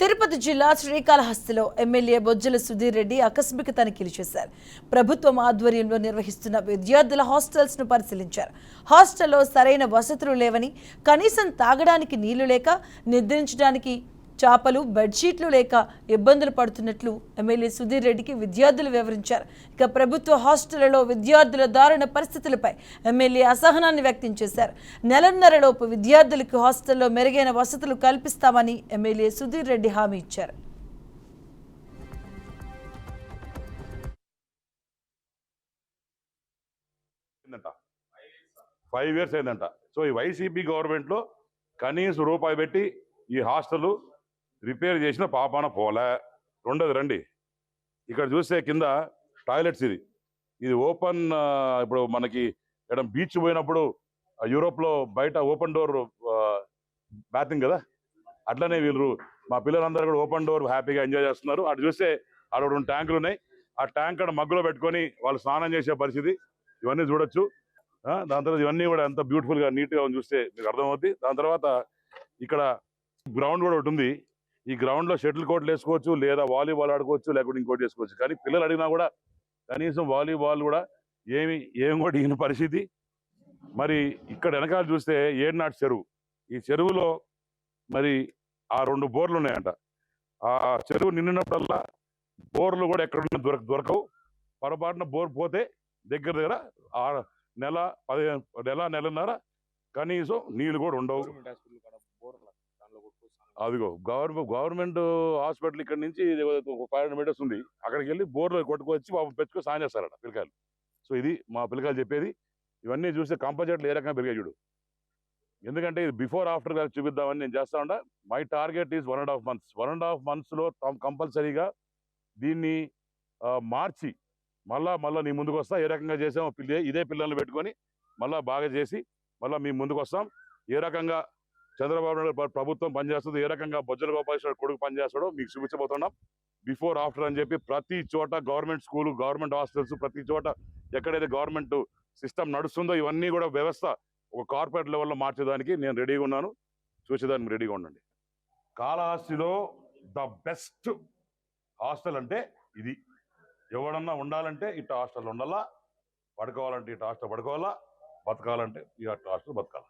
తిరుపతి జిల్లా శ్రీకాళహస్తిలో ఎమ్మెల్యే బొజ్జల సుధీర్ రెడ్డి ఆకస్మిక తనిఖీలు చేశారు. ప్రభుత్వం ఆధ్వర్యంలో నిర్వహిస్తున్న విద్యార్థుల హాస్టల్స్ను పరిశీలించారు. హాస్టల్లో సరైన వసతులు లేవని కనీసం తాగడానికి నీళ్ళు లేక నిద్రించడానికి చేపలు బెడ్షీట్లు లేక ఇబ్బందులు పడుతున్నట్లు ఎమ్మెల్యే సుధీర్ రెడ్డికి విద్యార్థులు వివరించారు. ఇక ప్రభుత్వ హాస్టళ్ళలో విద్యార్థుల దారుణ పరిస్థితులపై ఎమ్మెల్యే అసహనాన్ని వ్యక్తం చేశారు. నెలన్నరలోపు విద్యార్థులకు హాస్టల్లో మెరుగైన వసతులు కల్పిస్తామని ఎమ్మెల్యే సుధీర్ రెడ్డి హామీ ఇచ్చారు. ఫైవ్ ఇయర్స్ అయిందంట సో ఈ వైసీపీ గవర్నమెంట్లో కనీసం రూపాయి పెట్టి ఈ హాస్టల్ రిపేర్ చేసిన పాపాన పోలే రెండోది రండి. ఇక్కడ చూస్తే కింద టాయిలెట్స్ ఇది. ఇది ఓపెన్ ఇప్పుడు మనకి ఇక్కడ బీచ్ పోయినప్పుడు ఆ యూరోప్లో బయట ఓపెన్ డోర్ బ్యాతింగ్ కదా? అట్లనే వీళ్ళు మా పిల్లలందరూ కూడా ఓపెన్ డోర్ హ్యాపీగా ఎంజాయ్ చేస్తున్నారు. అటు చూస్తే అక్కడ రెండు ట్యాంకులు ఉన్నాయి. ఆ ట్యాంక్ అక్కడ మగ్గులో పెట్టుకొని వాళ్ళు స్నానం చేసే పరిస్థితి. ఇవన్నీ చూడొచ్చు. దాని తర్వాత ఇవన్నీ కూడా ఎంత బ్యూటిఫుల్గా నీట్గా చూస్తే మీకు అర్థమవుతుంది దాని తర్వాత ఇక్కడ గ్రౌండ్ కూడా ఒకటి ఉంది. ఈ గ్రౌండ్లో షటిల్ కోట్లు వేసుకోవచ్చు లేదా వాలీబాల్ ఆడుకోవచ్చు లేకుంటే ఇంకోటి వేసుకోవచ్చు. కానీ పిల్లలు అడిగినా కూడా కనీసం వాలీబాల్ కూడా ఏమి ఏం కూడా ఈయన పరిస్థితి. మరి ఇక్కడ వెనకాల చూస్తే ఏడునాటి చెరువు. ఈ చెరువులో మరి ఆ రెండు బోర్లు ఉన్నాయంట. ఆ చెరువు నిండినప్పుడల్లా బోర్లు కూడా ఎక్కడ దొరక దొరకవు. పొరపాటున బోర్ పోతే దగ్గర దగ్గర ఆ నెల పదిహేను నెల నెలన్నర కనీసం నీళ్ళు కూడా ఉండవు గవర్నమెంట్ హాస్పిటల్ కాడ బోర్ల దానిలో కొట్టుకో స్నానం అదిగో గవర్నమెంట్ గవర్నమెంట్ హాస్పిటల్ ఇక్కడ నుంచి ఫైవ్ హండ్రెడ్ మీటర్స్ ఉంది. అక్కడికి వెళ్ళి బోర్లు కొట్టుకొచ్చి పాపం పెట్టుకొని సాయం చేస్తారట పిల్లకాయలు. సో ఇది మా పిల్లకాయలు చెప్పేది. ఇవన్నీ చూస్తే కంపల్సరీ ఏ రకంగా పెరిగాయి చూడు. ఎందుకంటే ఇది బిఫోర్ ఆఫ్టర్ కలిసి చూపిద్దామని నేను చేస్తా ఉండ. My target is one and half months. One and half మంత్స్లో కంపల్సరీగా దీన్ని మార్చి మళ్ళా మళ్ళీ నీ ముందుకు వస్తా. ఏ రకంగా చేసామో పిల్ల ఇదే పిల్లల్ని పెట్టుకొని మళ్ళా బాగా చేసి మళ్ళీ మీ ముందుకు వస్తాం. ఏ రకంగా చంద్రబాబు నాయుడు ప్రభుత్వం పనిచేస్తుంది ఏ రకంగా బొజ్జల గోపాలకృష్ణ కొడుకు పనిచేస్తాడో మీకు చూపించబోతున్నాం. బిఫోర్ ఆఫ్టర్ అని చెప్పి ప్రతి చోట గవర్నమెంట్ స్కూల్ గవర్నమెంట్ హాస్టల్స్ ప్రతి చోట ఎక్కడైతే గవర్నమెంట్ సిస్టమ్ నడుస్తుందో ఇవన్నీ కూడా వ్యవస్థ ఒక కార్పొరేట్ లెవెల్లో మార్చేదానికి నేను రెడీగా ఉన్నాను. చూసేదానికి రెడీగా ఉండండి. కాళహస్తిలో ద బెస్ట్ హాస్టల్ అంటే ఇది. ఎవడన్నా ఉండాలంటే ఇటు హాస్టల్ ఉండాలా? పడుకోవాలంటే ఇటు హాస్టల్ పడుకోవాలా? బతకాలంటే ఈ హాస్టల్ బతకాలి?